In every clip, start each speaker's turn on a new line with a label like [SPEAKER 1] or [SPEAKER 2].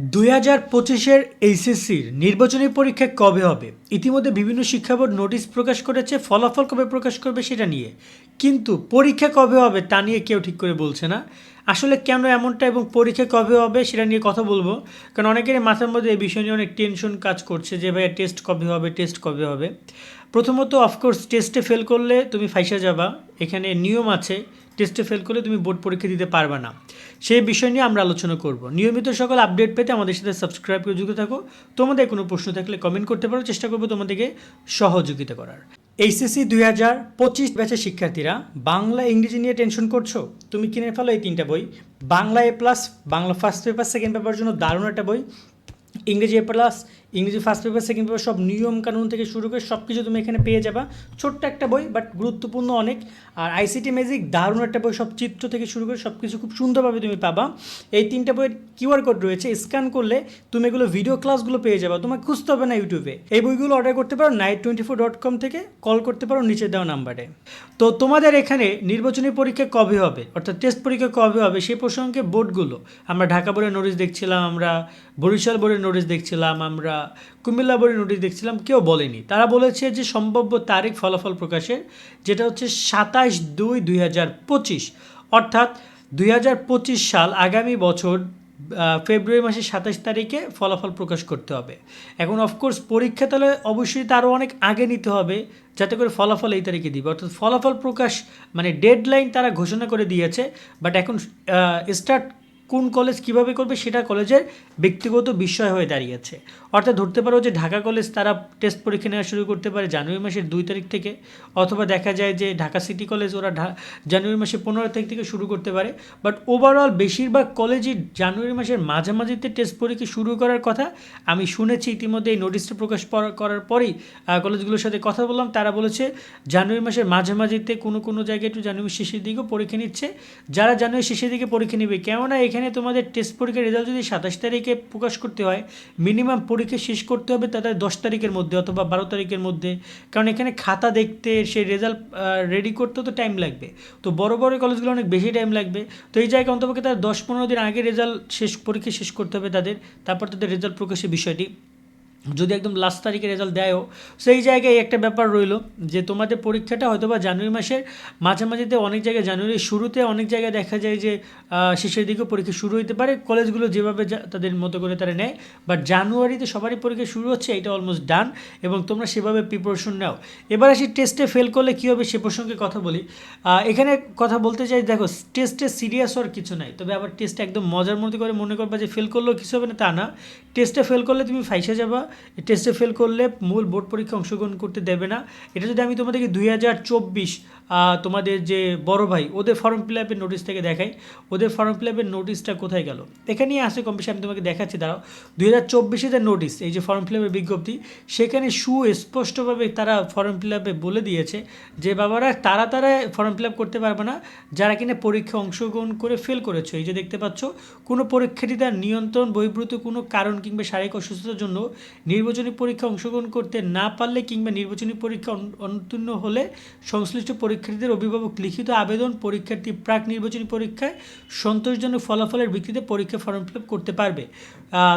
[SPEAKER 1] দুই হাজার পঁচিশের এইচএসসির নির্বাচনী পরীক্ষা কবে হবে? ইতিমধ্যে বিভিন্ন শিক্ষা বোর্ড নোটিশ প্রকাশ করেছে, ফলাফল কবে প্রকাশ করবে সেটা নিয়ে। কিন্তু পরীক্ষা কবে হবে তা নিয়ে কেউ ঠিক করে বলছে না। আসলে কেন এমনটা এবং পরীক্ষা কবে হবে সেটা নিয়ে কথা বলব। কারণ অনেকেরই মাথার মধ্যে এই বিষয় নিয়ে অনেক টেনশন কাজ করছে যে, ভাইয়া টেস্ট কবে হবে টেস্ট কবে হবে? প্রথমত অফকোর্স টেস্টে ফেল করলে তুমি ফাইসা যাবা। এখানে নিয়ম আছে টেস্টে ফেল করলে তুমি বোর্ড পরীক্ষা দিতে পারবে না। সেই বিষয় নিয়ে আমরা আলোচনা করব। নিয়মিত সকল আপডেট পেতে আমাদের সাথে সাবস্ক্রাইব করে যুক্ত থাকো। তোমাদের কোনো প্রশ্ন থাকলে কমেন্ট করতে পারো। চেষ্টা করব তোমাদেরকে সহযোগিতা করার। এইচএসসি দুই হাজার পঁচিশ ব্যাচের শিক্ষার্থীরা, বাংলা, ইংরেজি নিয়ে টেনশন করছ? তুমি কিনে ফেলো এই তিনটা বই। Bangla A plus Bangla first paper second paper জন্য দারুণ একটা বই। ইংরেজি এ প্লাস ইংরেজি ফার্স্ট পেপার সেকেন্ড পেপার সব নিয়ম কানুন থেকে শুরু করে সব কিছু তুমি এখানে পেয়ে যাবা। ছোট্ট একটা বই বাট গুরুত্বপূর্ণ অনেক। আর আইসিটি ম্যাজিক দারুণ একটা বই, সব চিত্র থেকে শুরু করে সব কিছু খুব সুন্দরভাবে তুমি পাবা। এই তিনটা বইয়ের কিউআর কোড রয়েছে স্ক্যান করলে তুমি এগুলো ভিডিও ক্লাসগুলো পেয়ে যাবা। তোমাকে খুঁজতে হবে না ইউটিউবে এই বইগুলো অর্ডার করতে পারো night twenty four dot com থেকে কল করতে পারো নিচে দেওয়া নাম্বারে তো তোমাদের এখানে নির্বাচনী পরীক্ষা কবে হবে? অর্থাৎ টেস্ট পরীক্ষা কবে হবে? সে প্রসঙ্গে বোর্ডগুলো আমরা ঢাকা বোর্ডের নোটিশ দেখছিলাম, আমরা বরিশাল বোর্ডের নোটিশ দেখছিলাম, আমরা কুমিল্লা বোর্ডের নোটিশ দেখছিলাম, কেউ বলেনি। তারা বলেছে যে সম্ভাব্য তারিখ ফলাফল প্রকাশের, যেটা হচ্ছে সাতাশ দুই দুই হাজার পঁচিশ। অর্থাৎ দুই হাজার পঁচিশ সাল আগামী বছর ফেব্রুয়ারি মাসের সাতাশ তারিখে ফলাফল প্রকাশ করতে হবে। এখন অফকোর্স পরীক্ষা তাহলে অবশ্যই তারও অনেক আগে নিতে হবে, যাতে করে ফলাফল এই তারিখে দিবে। অর্থাৎ ফলাফল প্রকাশ মানে ডেডলাইন তারা ঘোষণা করে দিয়েছে বাট এখন স্টার্ট কোন কলেজ কীভাবে করবে সেটা কলেজের ব্যক্তিগত বিষয় হয়ে দাঁড়িয়েছে। অর্থাৎ ধরতে পারো যে ঢাকা কলেজ তারা টেস্ট পরীক্ষা নেওয়া শুরু করতে পারে জানুয়ারি মাসের দুই তারিখ থেকে, অথবা দেখা যায় যে ঢাকা সিটি কলেজ ওরা জানুয়ারি মাসের পনেরো তারিখ থেকে শুরু করতে পারে। বাট ওভারঅল বেশিরভাগ কলেজই জানুয়ারি মাসের মাঝামাঝিতে টেস্ট পরীক্ষা শুরু করার কথা আমি শুনেছি। ইতিমধ্যে এই নোটিশটা প্রকাশ করার পরেই কলেজগুলোর সাথে কথা বললাম। তারা বলেছে জানুয়ারি মাসের মাঝামাঝিতে কোনো কোনো জায়গায় একটু জানুয়ারি শেষের দিকেও পরীক্ষা নিচ্ছে। যারা জানুয়ারি শেষের দিকে পরীক্ষা নেবে, কেননা এখানে তোমাদের টেস্ট পরীক্ষার রেজাল্ট যদি সাতাশ তারিখে প্রকাশ করতে হয় মিনিমাম পরীক্ষা শেষ করতে হবে তাদের দশ তারিখের মধ্যে অথবা বারো তারিখের মধ্যে। কারণ এখানে খাতা দেখতে সেই রেজাল্ট রেডি করতে তো টাইম লাগবে। তো বড় বড় কলেজগুলো অনেক বেশি টাইম লাগবে। তো এই জায়গায় অন্তপক্ষে তাদের দশ পনেরো দিন আগে রেজাল্ট শেষ, পরীক্ষা শেষ করতে হবে তাদের। তারপর তাদের রেজাল্ট প্রকাশের বিষয়টি। যদি একদম লাস্ট তারিখে রেজাল্ট দেয়ও, সেই জায়গায় একটা ব্যাপার রইল যে তোমাদের পরীক্ষাটা হয়তো বা জানুয়ারি মাসের মাঝামাঝিতে অনেক জায়গায় জানুয়ারির শুরুতে অনেক জায়গায় দেখা যায় যে শেষের দিকেও পরীক্ষা শুরু হতে পারে। কলেজগুলো যেভাবে তাদের মতো করে তারা নেয়। বাট জানুয়ারিতে সবারই পরীক্ষা শুরু হচ্ছে, এটা অলমোস্ট ডান এবং তোমরা সেভাবে প্রিপারেশন নাও। এবার আসি টেস্টে ফেল করলে কী হবে সে প্রসঙ্গে কথা বলি। এখানে কথা বলতে চাই, দেখো টেস্টে সিরিয়াস হওয়ার কিছু নাই। তবে আবার টেস্ট একদম মজার মধ্যে করে মনে করবা যে ফেল করলেও কিছু হবে না, তা না। টেস্টে ফেল করলে তুমি ফাইসে যাবা। টেস্টে ফেল করলে মূল বোর্ড পরীক্ষা অংশগ্রহণ করতে দেবে না। এটা যদি আমি তোমাদেরকে দুই হাজার চব্বিশ তোমাদের যে বড় ভাই, ওদের ফর্ম ফিল আপের নোটিশ থেকে দেখাই। ওদের ফর্ম ফিল আপের নোটিশটা কোথায় গেল? এখানেই আসে কম বেশি, আমি তোমাকে দেখাচ্ছি, দাঁড়াও। দুই হাজার চব্বিশে যে নোটিশ এই যে ফর্ম ফিল আপের বিজ্ঞপ্তি, সেখানে সুস্পষ্টভাবে তারা ফর্ম ফিল আপে বলে দিয়েছে যে, বাবারা তারা তারা ফর্ম ফিল আপ করতে পারবে না। যারা কিনা পরীক্ষা অংশগ্রহণ করে ফেল করেছ, এই যে দেখতে পাচ্ছ, কোনো পরীক্ষাটি তার নিয়ন্ত্রণ, বহির্ভূত কোনো কারণ কিংবা শারীরিক অসুস্থতার জন্য নির্বাচনী পরীক্ষা অংশগ্রহণ করতে না পারলে কিংবা নির্বাচনী পরীক্ষা অন- অনুত্তীর্ণ হলে সংশ্লিষ্ট পরীক্ষার্থীদের অভিভাবক লিখিত আবেদন পরীক্ষার্থী প্রাক নির্বাচনী পরীক্ষায় সন্তোষজনক ফলাফলের ভিত্তিতে পরীক্ষা ফর্ম ফিল করতে পারবে।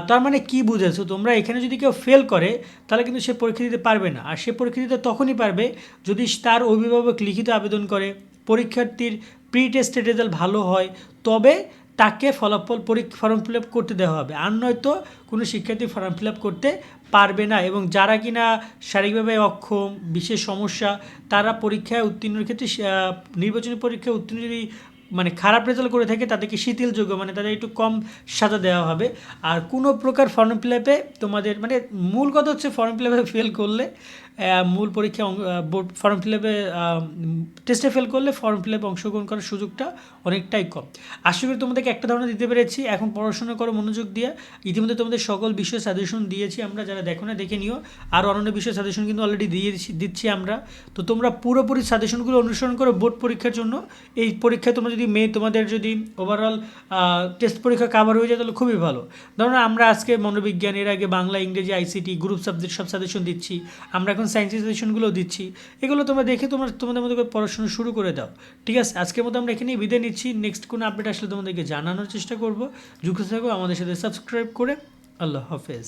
[SPEAKER 1] তার মানে কি বুঝেছ? তোমরা এখানে যদি কেউ ফেল করে, তাহলে কিন্তু সে পরীক্ষা দিতে পারবে না। আর সে পরীক্ষা দিতে তখনই পারবে যদি তার অভিভাবক লিখিত আবেদন করে। পরীক্ষার্থীর প্রি টেস্টের রেজাল্ট ভালো হয়, তবে তাকে ফলাফল পরীক্ষা ফর্ম ফিল আপ করতে দেওয়া হবে। আর নয়তো কোনো শিক্ষার্থী ফর্ম ফিল আপ করতে পারবে না এবং যারা কিনা শারীরিকভাবে অক্ষম, বিশেষ সমস্যা, তারা পরীক্ষায় উত্তীর্ণের ক্ষেত্রে নির্বাচনী পরীক্ষায় উত্তীর্ণ যদি মানে খারাপ রেজাল্ট করে থাকে, তাদেরকে শিথিলযোগ্য মানে তাদের একটু কম সাজা দেওয়া হবে। আর কোনো প্রকার ফর্ম ফিল আপে তোমাদের মানে মূল কথা হচ্ছে ফর্ম ফিল আপে ফেল করলে মূল পরীক্ষা ফর্ম ফিল আপে টেস্টে ফেল করলে ফর্ম ফিল আপে অংশগ্রহণ করার সুযোগটা অনেকটাই কম। আশা করি তোমাদেরকে একটা ধারণা দিতে পেরেছি। এখন পড়াশোনা করো, মনোযোগ দিয়ে। ইতিমধ্যে তোমাদের সকল বিষয় সাজেশন দিয়েছি আমরা, যারা দেখো না, দেখে নিও। আর অন্যান্য বিষয় সাজেশন কিন্তু অলরেডি দিয়ে দিচ্ছি- দিচ্ছি আমরা। তো তোমরা পুরোপুরি সাজেশনগুলো অনুসরণ করো বোর্ড পরীক্ষার জন্য। এই পরীক্ষায় তোমরা যদি মে তোমাদের যদি ওভারঅল টেস্ট পরীক্ষা কাভার হয়ে যায়, তাহলে খুবই ভালো। ধরো আমরা আজকে মনোবিজ্ঞান, এর আগে বাংলা, ইংরেজি আইসিটি গ্রুপ সাবজেক্ট সব সাজেশন দিচ্ছি। আমরা এখন এখন সায়েন্টিফিকেশনগুলো দিচ্ছি। এগুলো তোমরা দেখে তোমরা তোমাদের মধ্যে পড়াশোনা শুরু করে দাও। ঠিক আছে? আজকের মতো আমরা এখানেই বিদায় নিচ্ছি। নেক্সট কোনো আপডেট আসলে তোমাদেরকে জানানোর চেষ্টা করব। যুক্ত থাকো, আমাদের সাথে সাবস্ক্রাইব করে। আল্লাহ হাফেজ।